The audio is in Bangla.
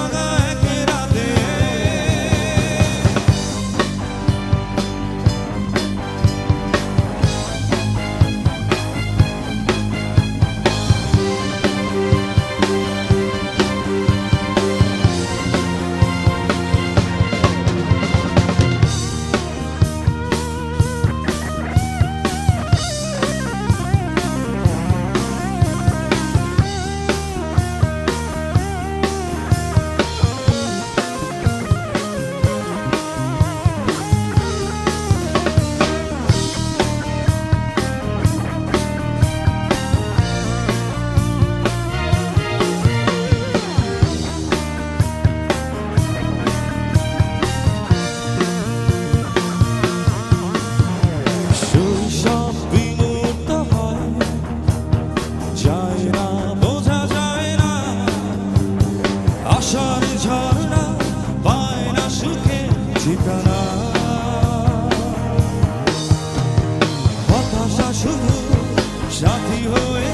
Father. ভালোবাসার ঝর্ণা পায় না সুখে ঠিকানা। হতাশা শুধু সাথী হয়ে